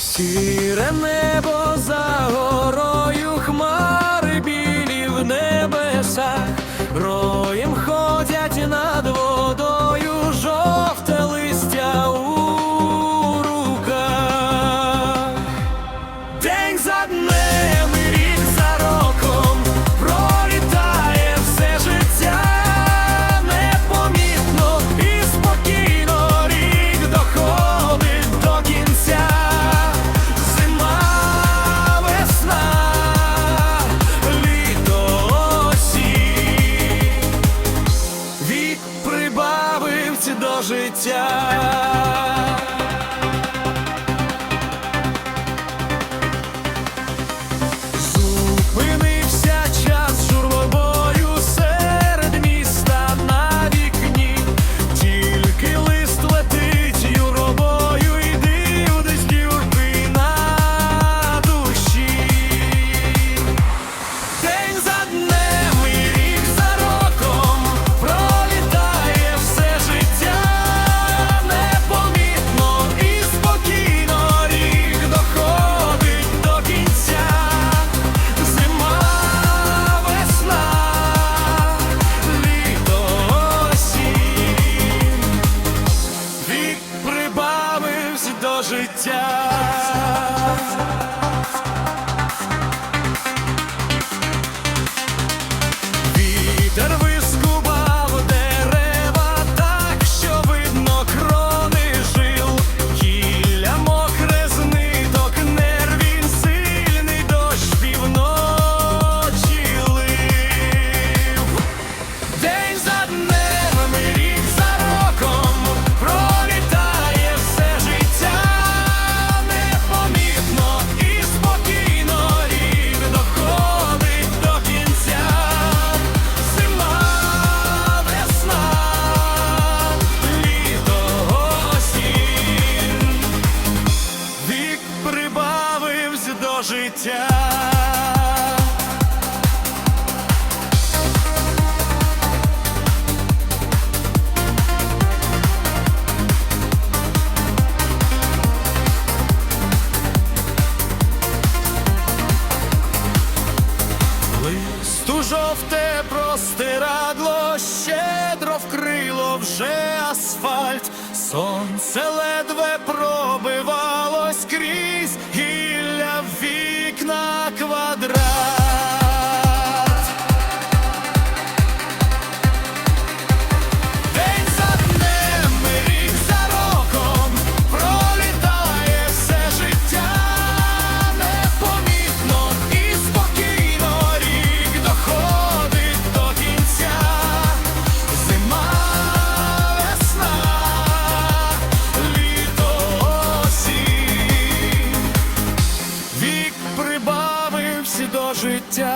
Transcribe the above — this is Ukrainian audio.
сіре небо за горою. до життя. життя. Листу жовте простирадло, щедро вкрило вже асфальт, сонце ледве пробивалось крізь. Вікна квадрат. до життя.